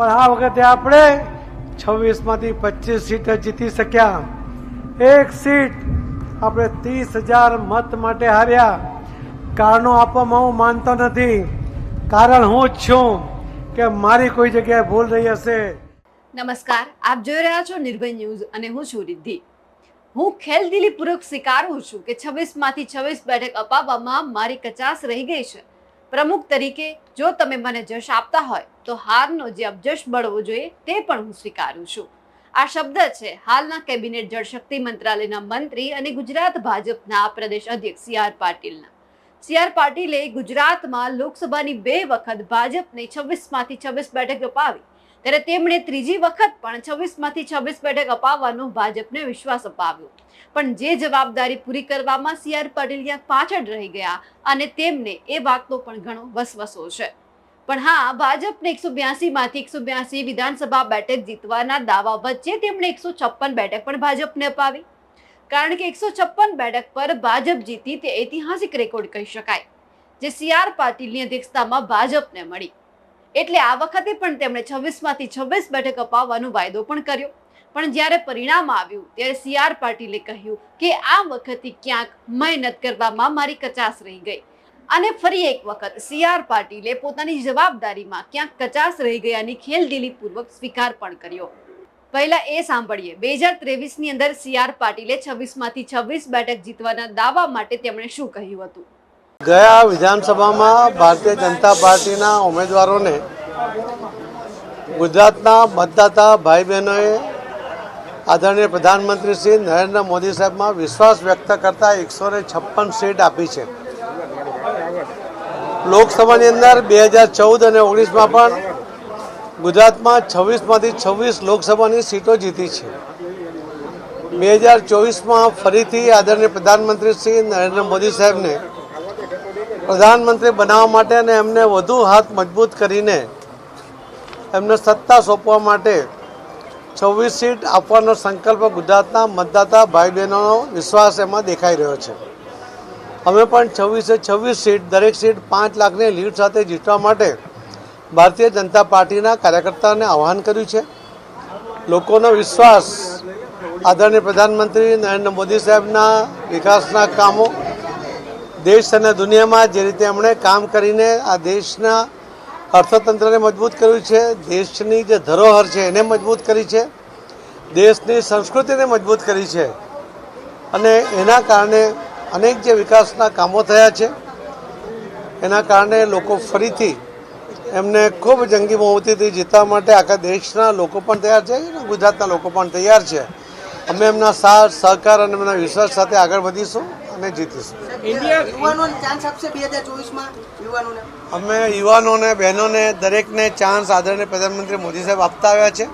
પણ આ વખતે આપણે છવ્વીસમાંથી પચીસ સીટ જીતી શક્યા. એક સીટ આપણે ત્રીસ હજાર મત માટે હાર્યા. કારણો આપવામાં હું માનતો નથી. કારણ હું જ છું કે મારી કોઈ જગ્યાએ ભૂલ રહી હશે. નમસ્કાર, આપ જોઈ રહ્યા છો નિર્ભય ન્યૂઝ અને હું છું રિદ્ધિ. હું ખેલદિલીપૂર્વક સ્વીકારું છું કે છવ્વીસમાંથી છવ્વીસ બેઠક અપાવવામાં મારી કચાસ રહી ગઈ છે. પ્રમુખ તરીકે જો તમે મને જશ આપતા હોય તો હારનો જે અબજશ બળવો જોઈએ તે પણ હું સ્વીકારું છું. આ શબ્દ છે, હાલના કેબિનેટ જળશક્તિ મંત્રાલયના મંત્રી અને ગુજરાત ભાજપના પ્રદેશ અધ્યક્ષ સી આર પાટીલના. સી આર પાટીલે ગુજરાતમાં લોકસભાની બે વખત ભાજપને છવ્વીસમાંથી છવ્વીસ બેઠક અપાવી. ત્યારે તેમણે ત્રીજી વખત પણ છવ્વીસમાંથી છવ્વીસ બેઠક અપાવવાનો ભાજપને વિશ્વાસ અપાવ્યો. પણ જે જવાબદારી પૂરી કરવામાં સી આર પાટીલ ક્યાંક પાછળ રહી ગયા અને તેમને એ વાતનો પણ ઘણો વસવસો છે. પણ હા, ભાજપને એકસો માંથી એકસો બ્યાસી વિધાનસભા બેઠક જીતવાના દાવા વચ્ચે તેમણે એકસો છપ્પન બેઠક પણ ભાજપને અપાવી. કારણ કે એકસો છપ્પન બેઠક પર ભાજપ જીતી તે ઐતિહાસિક રેકોર્ડ કહી શકાય, જે સી આર પાટીલની અધ્યક્ષતામાં ભાજપને મળી. એટલે આ વખતે પણ તેમણે છવ્વીસમાંથી છવ્વીસ બેઠક અપાવવાનો વાયદો પણ કર્યો. પણ જ્યારે પરિણામ આવ્યું, ત્યારે સી આર પાટીલે કહ્યું કે આ વખતે ક્યાંક મહેનત કરવામાં મારી કચાસ રહી ગઈ. અને ફરી એક વખત સી આર પાટીલે પોતાની જવાબદારીમાં ક્યાંક કચાસ રહી ગયાની ખેલદિલીપૂર્વક સ્વીકાર પણ કર્યો. પહેલા એ સાંભળીએ. બે હજાર ત્રેવીસની અંદર સી આર પાટીલે છવ્વીસમાંથી છવ્વીસ બેઠક જીતવાના દાવા માટે તેમણે શું કહ્યું હતું? ગયા વિધાનસભામાં ભારતીય જનતા પાર્ટીના ઉમેદવારોને ગુજરાતના મતદાતા ભાઈ બહેનોએ આદરણીય પ્રધાનમંત્રી શ્રી નરેન્દ્ર મોદી સાહેબમાં વિશ્વાસ વ્યક્ત કરતા એકસો છપ્પન સીટ આપી છે. લોકસભાની અંદર બે હજાર ચૌદ અને ઓગણીસમાં પણ ગુજરાતમાં છવ્વીસમાંથી છવ્વીસ લોકસભાની સીટો જીતી છે. બે હજાર ચોવીસમાં ફરીથી આદરણીય પ્રધાનમંત્રી શ્રી નરેન્દ્ર મોદી સાહેબને પ્રધાનમંત્રી બનાવવા માટે અને એમને વધુ હાથ મજબૂત કરીને એમને સત્તા સોંપવા માટે છવ્વીસ સીટ આપવાનો સંકલ્પ ગુજરાતના મતદાતા ભાઈ બહેનોનો વિશ્વાસ એમાં દેખાઈ રહ્યો છે. અમે પણ છવ્વીસે છવ્વીસ સીટ, દરેક સીટ પાંચ લાખની લીડ સાથે જીતવા માટે ભારતીય જનતા પાર્ટીના કાર્યકર્તાઓને આહ્વાન કર્યું છે. લોકોનો વિશ્વાસ આદરણીય પ્રધાનમંત્રી નરેન્દ્ર મોદી સાહેબના વિકાસના કામો દેશ અને દુનિયામાં જે રીતે એમણે કામ કરીને આ દેશના અર્થતંત્રને મજબૂત કર્યું છે, દેશની જે ધરોહર છે એને મજબૂત કરી છે, દેશની સંસ્કૃતિને મજબૂત કરી છે. અને એના કારણે અનેક જે વિકાસના કામો થયા છે એના કારણે લોકો ફરીથી એમને ખૂબ જંગી બહુમતીથી જીતવા માટે આખા દેશના લોકો પણ તૈયાર છે અને ગુજરાતના લોકો પણ તૈયાર છે. અમે એમના સાથ સહકાર અને એમના વિશ્વાસ સાથે આગળ વધીશું અને જીતીશું. અમે યુવાનોને બહેનોને દરેકને ચાન્સ આદરણીય પ્રધાનમંત્રી મોદી સાહેબ આપતા આવ્યા છે.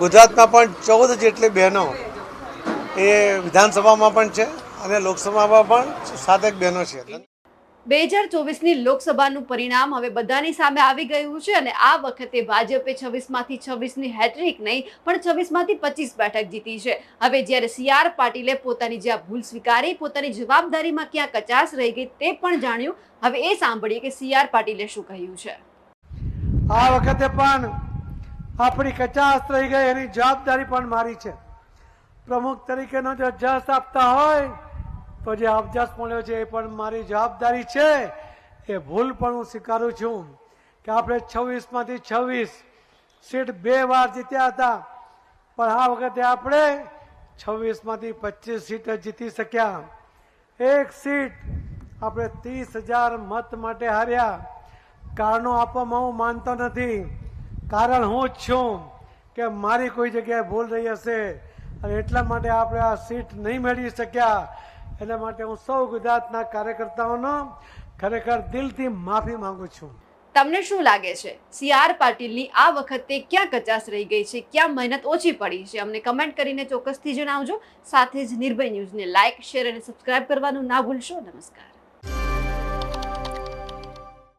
ગુજરાતમાં પણ ચૌદ જેટલી બહેનો એ વિધાનસભામાં પણ છે. અને લોકસભામાં પણ સાત એક બહેનો છે. બે હજાર ચોવીસની લોકસભાનું પરિણામ હવે બધાની સામે આવી ગયું છે અને આ વખતે ભાજપે છવ્વીસમાંથી છવ્વીસની હેટ્રિક નહીં પણ છવ્વીસમાંથી પચીસ બેઠક જીતી છે. હવે જ્યારે સી આર પાટીલે પોતાની જ્યાં ભૂલ સ્વીકારી પોતાની જવાબદારીમાં ક્યાં કચાશ રહી ગઈ તે પણ જાણ્યું. હવે એ સાંભળીએ કે સી આર પાટીલે શું કહ્યું છે. આ વખતે પણ આપણી કચાશ રહી ગઈ એની જવાબદારી પણ મારી છે. પ્રમુખ તરીકેનો જો જસ આપતા હોય તો જે અભ્યાસ મળ્યો છે એ પણ મારી જવાબદારી છે, એ ભૂલ પણ હું સ્વીકારું છું કે આપણે છવ્વીસમાંથી છવ્વીસ સીટ બે વાર જીત્યા હતા, પણ આ વખતે આપણે છવ્વીસમાંથી પચીસ સીટ જીતી શક્યા. એક સીટ આપણે ત્રીસ હજાર મત માટે હાર્યા. કારણો આપવામાં હું માનતો નથી. કારણ હું જ છું કે મારી કોઈ જગ્યાએ ભૂલ રહી હશે અને એટલા માટે આપણે આ સીટ નહીં મેળવી શક્યા. એના માટે હું સૌ ગુજરાતના કાર્યકર્તાઓનો ખરેખર દિલથી માફી માંગુ છું. તમને શું લાગે છે? સી આર પાટીલની આ વખતે ક્યાં કચાશ રહી ગઈ છે? ક્યાં મહેનત ઓછી પડી છે? અમને કમેન્ટ કરીને ચોક્કસથી જણાવજો. સાથે જ નિર્ભય ન્યૂઝને લાઇક શેર અને સબસ્ક્રાઇબ કરવાનું ના ભૂલશો. નમસ્કાર.